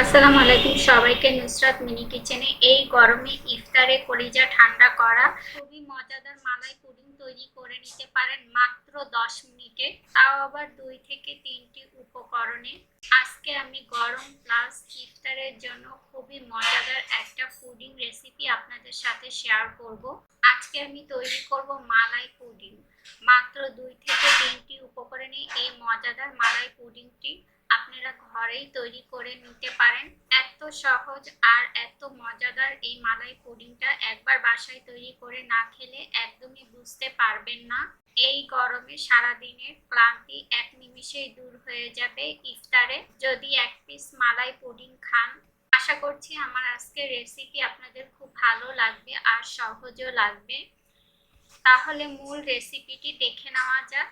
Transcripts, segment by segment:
আসসালামু আলাইকুম। সবাইকে নুসরাত মিনি কিচেনে এই গরমে ইফতারে কলিজা ঠান্ডা করা খুবই মজাদার মালাই পুডিং তৈরি করে নিতে পারেন মাত্র 10 মিনিটে। তাও আবার দুই থেকে তিনটি উপকরণে। আজকে আমি গরম প্লাস ইফতারের জন্য খুবই মজাদার একটা পুডিং রেসিপি আপনাদের সাথে শেয়ার করব। আজকে আমি তৈরি করব মালাই পুডিং। মাত্র দুই থেকে তিনটি উপকরণে এই মজাদার মালাই পুডিংটি আপনারা ঘরেই তৈরি করে নিতে পারেন। এত সহজ আর এত মজাদার এই মালাই পুডিংটা একবার বাসায় তৈরি করে না খেলে একদমই বুঝতে পারবেন না। এই গরমে সারাদিনের ক্লান্তি এক নিমিষেই দূর হয়ে যাবে ইফতারে। যদি এক পিস মালাই পুডিং খান, আশা করছি আমার আজকের রেসিপি আপনাদের খুব ভালো লাগবে আর সহজও লাগবে। তাহলে মূল রেসিপিটি দেখে নেওয়া যাক।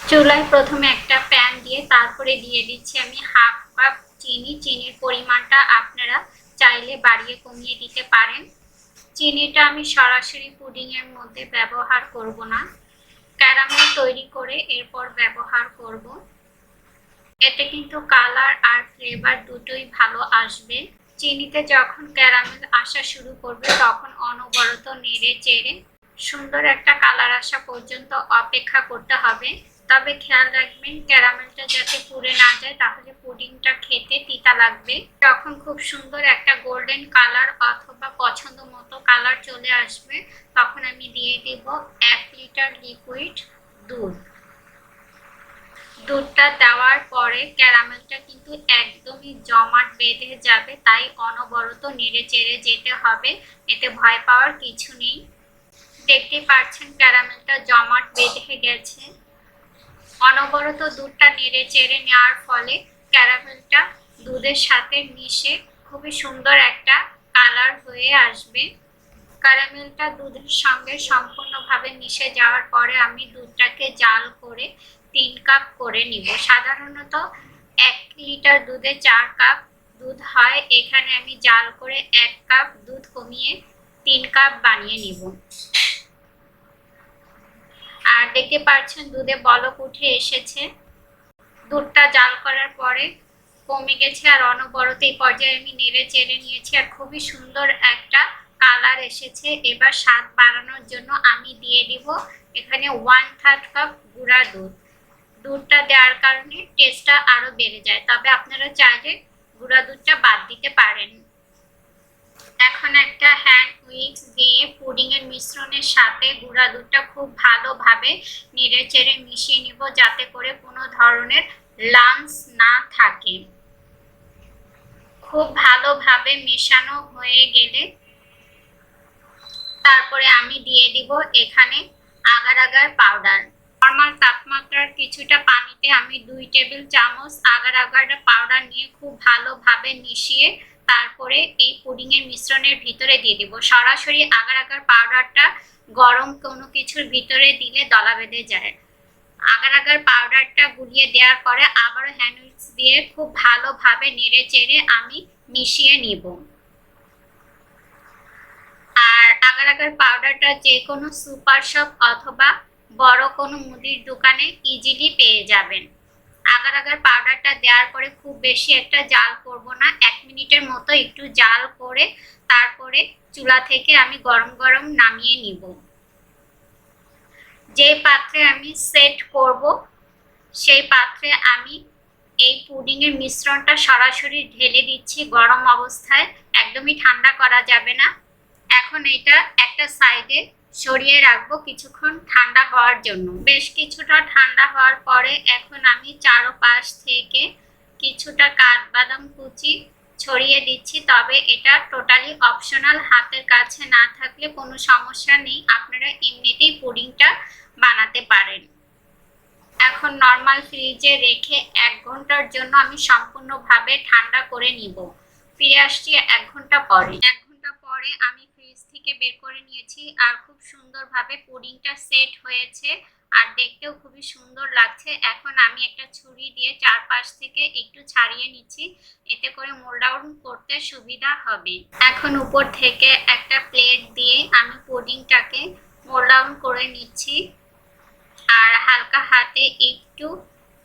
চুলায় প্রথমে একটা প্যান দিয়ে তারপরে দিয়ে দিচ্ছি আমি হাফ কাপ চিনি। চিনির পরিমাণটা আপনারা চাইলে বাড়িয়ে কমিয়ে দিতে পারেন। চিনিটা আমি সরাসরি পুডিংয়ের মধ্যে ব্যবহার করব না। ক্যারামেল তৈরি করে এরপর ব্যবহার করব। এতে কিন্তু কালার আর ফ্লেভার দুটোই ভালো আসবে। চিনিতে যখন ক্যারামেল আসা শুরু করবে, তখন অনবরত নেড়ে চেড়ে সুন্দর একটা কালার আসা পর্যন্ত অপেক্ষা করতে হবে। তবে খেয়াল রাখবেন, ক্যারামেলটা যাতে পুড়ে না যায়, তাহলে পুডিংটা খেতে তিতা লাগবে। যখন খুব সুন্দর একটা গোল্ডেন কালার অথবা পছন্দ মতো কালার চলে আসবে, তখন আমি দিয়ে দেব এক লিটার লিকুইড দুধ। দুধটা দেওয়ার পরে ক্যারামেলটা কিন্তু একদমই জমাট বেঁধে যাবে, তাই অনবরত নেড়ে চেড়ে যেতে হবে, এতে ভয় পাওয়ার কিছু নেই। দেখতে পাচ্ছেন ক্যারামেলটা জমাট বেঁধে গেছে। অনবরত দুধটা নেড়ে চেড়ে নেওয়ার ফলে ক্যারামেলটা দুধের সাথে মিশে খুবই সুন্দর একটা কালার হয়ে আসবে। ক্যারামেলটা দুধের সঙ্গে সম্পূর্ণভাবে মিশে যাওয়ার পরে আমি দুধটাকে জাল করে তিন কাপ করে নিব। সাধারণত এক লিটার দুধে চার কাপ দুধ হয়। এখানে আমি জাল করে এক কাপ দুধ কমিয়ে তিন কাপ বানিয়ে নিব। দেখতে পাচ্ছেন দুধে বলক উঠে এসেছে। দুধটা জাল করার পরে কমে গেছে আর অনবরত এই পর্যায়ে আমি নেড়ে চেড়ে নিয়েছি আর খুবই সুন্দর একটা কালার এসেছে। এবার স্বাদ বাড়ানোর জন্য আমি দিয়ে দিব এখানে ওয়ান থার্ড কাপ গুঁড়া দুধ। দুধটা দেওয়ার কারণে টেস্টটা আরও বেড়ে যায়। তবে আপনারা চাইলে গুঁড়া দুধটা বাদ দিতে পারেন। এখন একটা হ্যান্ড উইক্স দিয়ে পুডিং এর মিশ্রণের সাথে গুঁড়া দুধটা খুব ভালোভাবে নেড়ে চেড়ে মিশিয়ে নিব যাতে করে কোনো ধরনের লাঞ্চ না থাকে। খুব ভালোভাবে মেশানো হয়ে গেলে তারপরে আমি দিয়ে দিব এখানে আগার আগার পাউডার নর্মাল তাপমাত্রার কিছুটা পানিতে আমি দুই টেবিল চামচ আগার আগার পাউডার নিয়ে খুব ভালোভাবে মিশিয়ে তারপরে এই পুডিং এর মিশ্রণের ভিতরে দিয়ে দিব। সরাসরি আগার আগার পাউডারটা গরম কোনো কিছুর ভিতরে দিলে দলা বেঁধে যায়। আগার আগার পাউডারটা গুলিয়ে দেওয়ার পরে আবারও হ্যান্ড উইক্স দিয়ে খুব ভালোভাবে নেড়ে চেড়ে আমি মিশিয়ে নিব। আর আগার আগার পাউডারটা যে কোনো সুপার শপ অথবা বড় কোনো মুদির দোকানে ইজিলি পেয়ে যাবেন। আগার আগার পাউডারটা দেওয়ার পরে খুব বেশি একটা জাল করব না। এক মিনিটের মতো একটু জাল করে তারপরে চুলা থেকে আমি গরম গরম নামিয়ে নিব। যে পাত্রে আমি সেট করব, সেই পাত্রে আমি এই পুডিংয়ের মিশ্রণটা সরাসরি ঢেলে দিচ্ছি গরম অবস্থায়। একদমই ঠান্ডা করা যাবে না। এখন এটা একটা সাইডে সরিয়ে রাখব কিছুক্ষণ ঠান্ডা হওয়ার জন্য। বেশ কিছুটা ঠান্ডা হওয়ার পরে এখন আমি চারোপাশ থেকে কিছুটা কাঠবাদাম কুচি ছড়িয়ে দিচ্ছি, তবে এটা টোটালি অপশনাল হাতের কাছে না থাকলে কোনো সমস্যা নেই, আপনারা এমনিতেই পুডিংটা বানাতে পারেন। এখন নর্মাল ফ্রিজে রেখে এক ঘণ্টার জন্য আমি সম্পূর্ণভাবে ঠান্ডা করে নিব। ফিরে আসছি এক ঘণ্টা পরে। এক ঘণ্টা পরে আমি থেকে বের করে নিয়েছি আর খুব সুন্দরভাবে পুডিংটা সেট হয়েছে আর দেখতেও খুবই সুন্দর লাগছে। এখন আমি একটা ছুরি দিয়ে চারপাশ থেকে একটু ছাড়িয়ে নিচ্ছি, এতে করে মোল্ড করতে সুবিধা হবে। এখন উপর থেকে একটা প্লেট দিয়ে আমি পুডিংটাকে মোল্ড করে নিচ্ছি আর হালকা হাতে একটু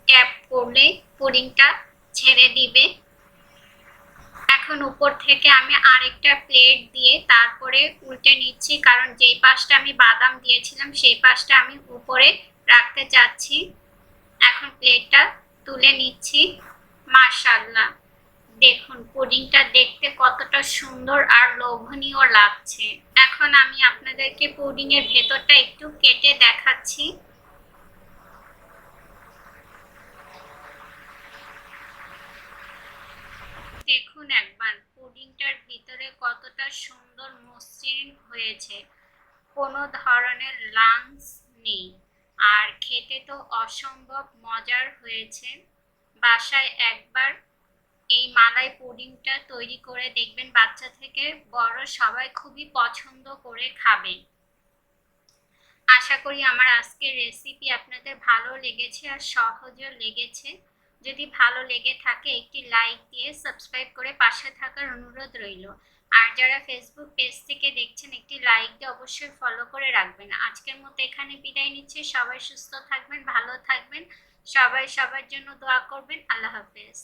ট্যাপ করলে পুডিংটা ছেড়ে দিবে। এখন উপর থেকে আমি আরেকটা প্লেট দিয়ে তারপরে উল্টে নিচ্ছি কারণ যেই পাশটা আমি বাদাম দিয়েছিলাম, সেই পাশটা আমি উপরে রাখতে চাচ্ছি। এখন প্লেটটা তুলে নিচ্ছি। মাশাল্লাহ দেখুন, পুডিংটা দেখতে কতটা সুন্দর আর লোভনীয় লাগছে। এখন আমি আপনাদেরকে পুডিং এর ভেতরটা একটু কেটে দেখাচ্ছি। দেখুন একবার, পুডিংটার ভিতরে কতটা সুন্দর মসৃণ হয়েছে। কোনো ধরনের লাংস নেই। আর খেতে তো অসম্ভব মজার হয়েছে। বাসায় একবার এই মালাই পুডিংটা তৈরি করে দেখবেন, বাচ্চা থেকে বড় সবাই খুবই পছন্দ করে খাবে। আশা করি আমার আজকের রেসিপি আপনাদের ভালো লেগেছে আর সহজও লেগেছে। যদি ভালো লেগে থাকে, একটি লাইক দিয়ে সাবস্ক্রাইব করে পাশে থাকার অনুরোধ রইল। আর যারা ফেসবুক পেজ থেকে দেখছেন, একটি লাইক দিয়ে অবশ্যই ফলো করে রাখবেন। আজকের মতো এখানে বিদায় নিচ্ছে। সবাই সুস্থ থাকবেন, ভালো থাকবেন। সবাই সবার জন্য দোয়া করবেন। আল্লাহ হাফেজ।